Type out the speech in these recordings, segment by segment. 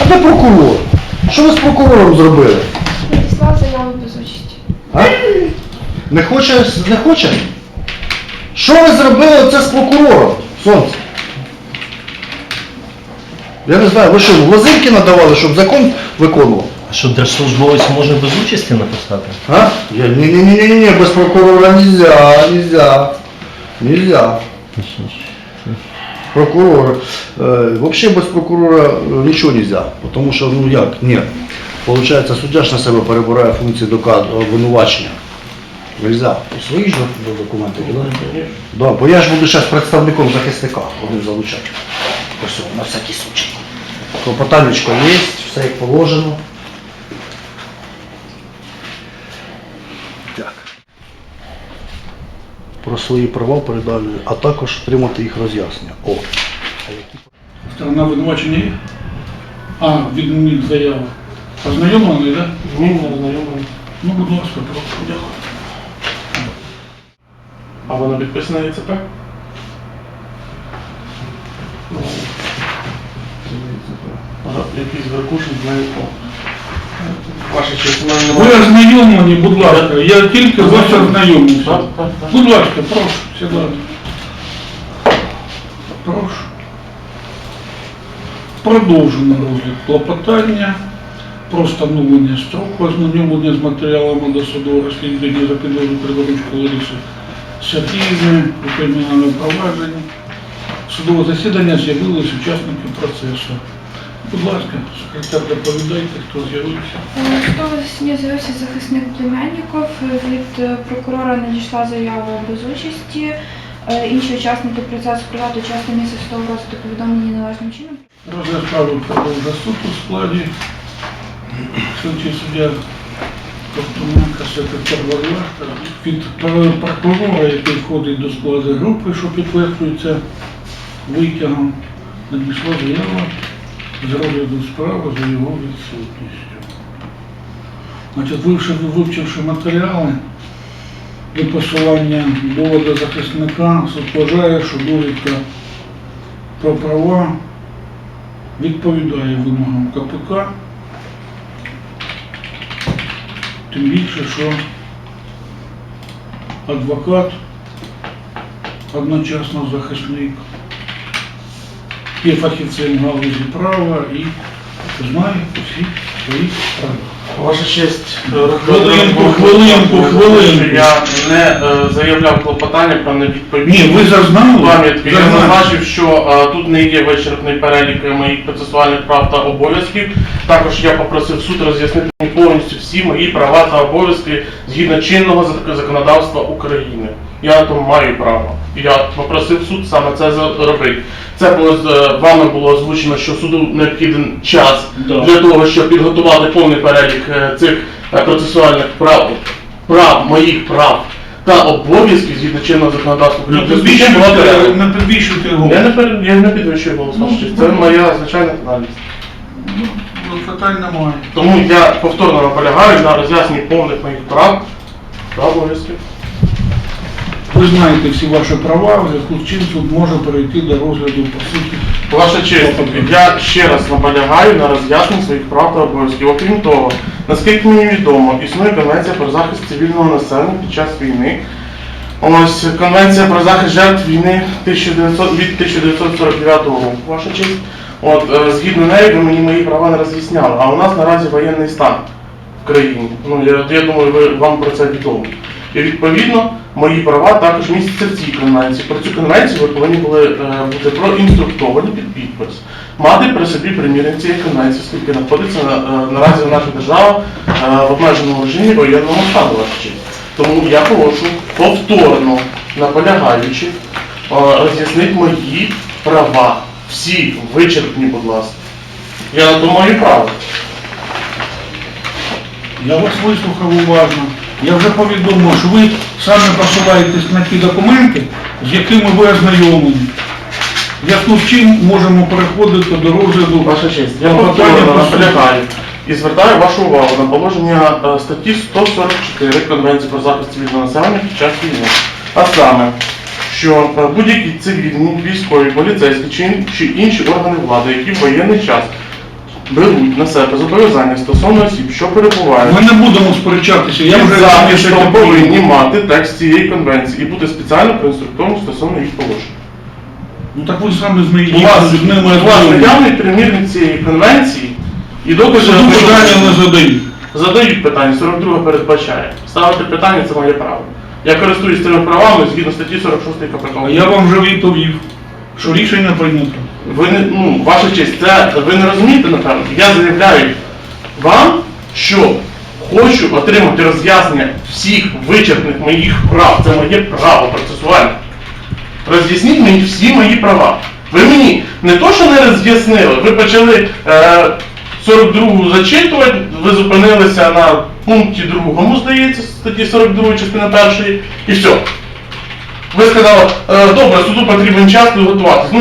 А де прокурор? Що ви з прокурором зробили? Надіслав заяву без участі. А? Не хоче? Не хоче? Що ви зробили це з прокурором? Сонце? Я не знаю, ви що, лазинки надавали, щоб закон виконував? А що держслужбовець може без участі написати? А? Я, ні, ні, ні, ні, ні, без прокурора нельзя, нельзя. Нельзя. Прокурор. Э, вообще без прокурора э, ничего нельзя. Потому що, ну як, ні. Получається, суддя ж на себе перебирає функції дока- обвинувачення. Нельзя. Свої ж документи, да? Да, бо я ж буду зараз представником захисника будемо залучати. Ось, на всякий случай. Клопотанечко є, все як положено. Так. Про свої права передали, а також отримати їх роз'яснення. О. Сторона обвинувачення є? А, відмініть заяву. Ознайомлений, так? Ні, не знайомий. Ну, будь ласка, прошу, дякую. А вона підписана ЄЦП? Ага, Якийсь веркушин знає хто. Ваша честь, у мене Ви немає. ознайомлені, будь ласка. Я тільки вас ознайомився. Так, так, так. Будь ласка, прошу, сідайте. Прошу. Продовжено розгляд клопотання про встановлення строку ознайомлення з матеріалами досудового розслідування за підозрою Криворучко Лариси Сергіївни у кримінальному провадженні. Судове засідання з'явилися учасники процесу. Будь ласка, секретар, доповідайте, хто з'явився. Судове засідання з'явився захисник Племянніков. Від е, прокурора надійшла заява без участі. Е, Інші учасники процесу привату учасники місяць судового розгляду повідомлені належним чином. Розгляд справи продовжує суд у складі. Слідчий суддя Ковтуненка, секретар Варвашка. Від пр- прокурора, який входить до складу групи, що підтверджується витягом, надійшла заява розгляду справи за його відсутністю. Значить, вивчивши, матеріали до посилання доводу захисника, вважає, що довідка про права відповідає вимогам КПК. Тим більше, що адвокат одночасно захисник є фахівцем галузі права і знає усі свої права. Ваша честь, Хвилинку, хвилинку, хвилинку. Я не е, заявляв клопотання про невідповідність. Ні, ви зазнали? Пам'ятки. Я Зазнали. зазначив, що е, тут не є вичерпний перелік моїх процесуальних прав та обов'язків. Також я попросив суд роз'яснити мені повністю всі мої права та обов'язки згідно чинного зак- законодавства України. Я тому маю право. Я попросив суд саме це зробити. Це було з е, вами було озвучено, що суду необхіден час Да. для того, щоб підготувати повний перелік е, цих е, процесуальних прав, прав, моїх прав та обов'язків згідно чинного законодавства Не була підвищуйте, підвищуйте Я не, пер- я не підвищую голос, честь. це моя звичайна тональність. Ну, Питань немає. Тому я повторно наполягаю на роз'ясненні повних моїх прав та обов'язків. Ви знаєте всі ваші права, в зв'язку з чим суд може перейти до розгляду по суті. Ваша честь, я ще раз наполягаю на роз'ясненні своїх прав та обов'язків. Окрім того, наскільки мені відомо, існує конвенція про захист цивільного населення під час війни. Ось конвенція про захист жертв війни 1900, від 1949 року. Ваша честь. От е, згідно неї ви мені мої права не роз'ясняли. А у нас наразі воєнний стан в країні. Ну я, я думаю, ви вам про це відомо. І відповідно мої права також містяться в цій конвенції. Про цю конвенцію ви повинні були е, бути проінструктовані під підпис, мати при собі примірник цієї конвенції, оскільки знаходиться на, е, наразі наша держава е, в обмеженому режимі воєнного стану ваша. Тому я прошу повторно наполягаючи роз'яснити мої права. Всі вичерпні, будь ласка. Я на то маю право. Я вас вислухав уважно. Я вже повідомив, що ви саме посилаєтесь на ті документи, з якими ви ознайомлені. В зв'язку чим можемо переходити до розгляду Ваша честь, я повторно наполягаю і звертаю вашу увагу на положення е, статті 144 Конвенції про захист цивільного населення під час війни. А саме, що е, будь-які цивільні, військові, поліцейські чи, ін- чи інші органи влади, які в воєнний час беруть на себе зобов'язання стосовно осіб, що перебувають. Ми не будемо сперечатися, я вже захистом повинні мати текст цієї конвенції і бути спеціально проінструктовані стосовно їх положень. Ну так ви самі з У вас, з ними ознайомлені. наявний примірник цієї конвенції і докази Суду питання не задають. задають питання, 42 передбачає. Ставити питання це моє право. Я користуюсь цими правами згідно статті 46 КПК. А я вам вже відповів, що рішення прийнято. Ви не, ну, ваша честь, це ви не розумієте, напевно. Я заявляю вам, що хочу отримати роз'яснення всіх вичерпних моїх прав. Це моє право процесуальне. Роз'ясніть мені всі мої права. Ви мені не то, що не роз'яснили, ви почали е, 42 зачитувати, ви зупинилися на пункті 2, здається, статті 42 частина 1, і все. Ви сказали, е, добре, суду потрібен час підготуватись. Ну,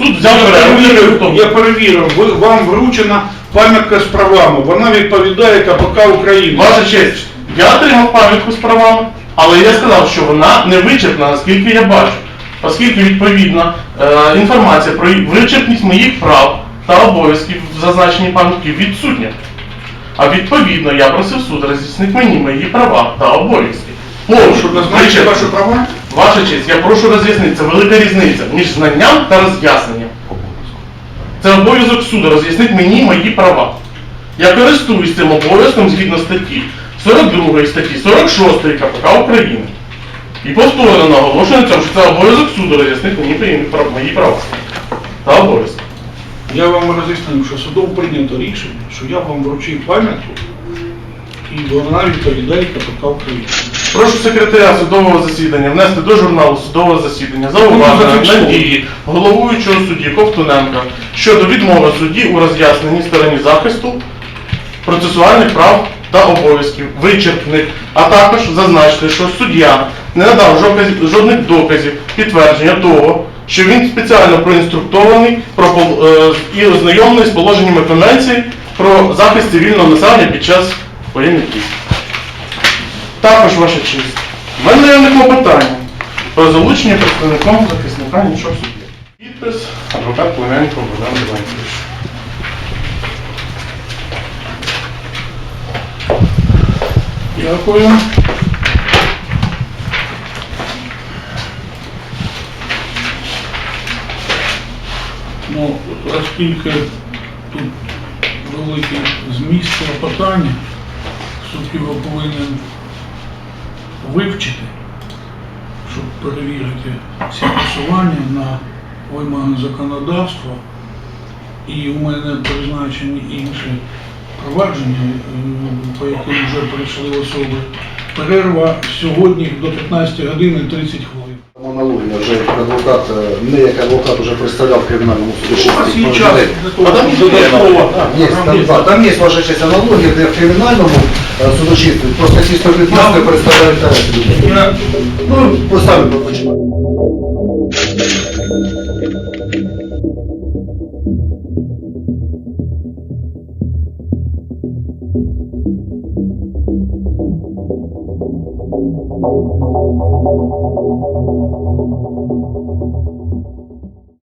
е, суд взяв Я перерву. перевірив, я перевірив, ви, вам вручена пам'ятка з правами, вона відповідає КПК України. Ваша честь, я отримав пам'ятку з правами, але я сказав, що вона не вичерпна, наскільки я бачу. Оскільки відповідна е, інформація про вичерпність моїх прав та обов'язків в зазначеній пам'ятці відсутня. А відповідно я просив суд роз'яснити мені мої права та обов'язки. Прошу, Щоб назначити ваші права? Ваша честь, я прошу роз'яснити, це велика різниця між знанням та роз'ясненням. Це обов'язок суду роз'яснити мені мої права. Я користуюсь цим обов'язком згідно статті 42 статті 46 КПК України. І повторно наголошую на цьому, що це обов'язок суду роз'яснити мені мої права та обов'язки. Я вам роз'яснив, що судом прийнято рішення, що я вам вручив пам'ятку, і вона відповідає КПК України. Прошу секретаря судового засідання внести до журналу судового засідання зауваження зафіксовано. на головуючого судді Ковтуненка щодо відмови судді у роз'ясненні стороні захисту процесуальних прав та обов'язків вичерпних, а також зазначити, що суддя не надав жодних- доказів підтвердження того, що він спеціально проінструктований про е, і ознайомлений з положеннями Конвенції про захист цивільного населення під час воєнних дій. Також ваша честь. В мене є клопотання про залучення представником захисника нічого собі. Підпис адвокат Клименко Богдан Леонтьович. Дякую. Ну, оскільки тут великий зміст клопотання, суд його повинен вивчити, щоб перевірити всі посування на вимоги законодавства. І у мене призначені інші провадження, е, по яким вже прийшли особи. Перерва сьогодні до 15 години 30 хвилин. Аналогія вже як адвокат, е, не як адвокат вже представляв в кримінальному суді. У вас є час А там є додатково. Там, да, там є ваша честь аналогія, де в кримінальному е, судочинстві просто ці 115 представляють інтереси Ну, поставимо почнемо.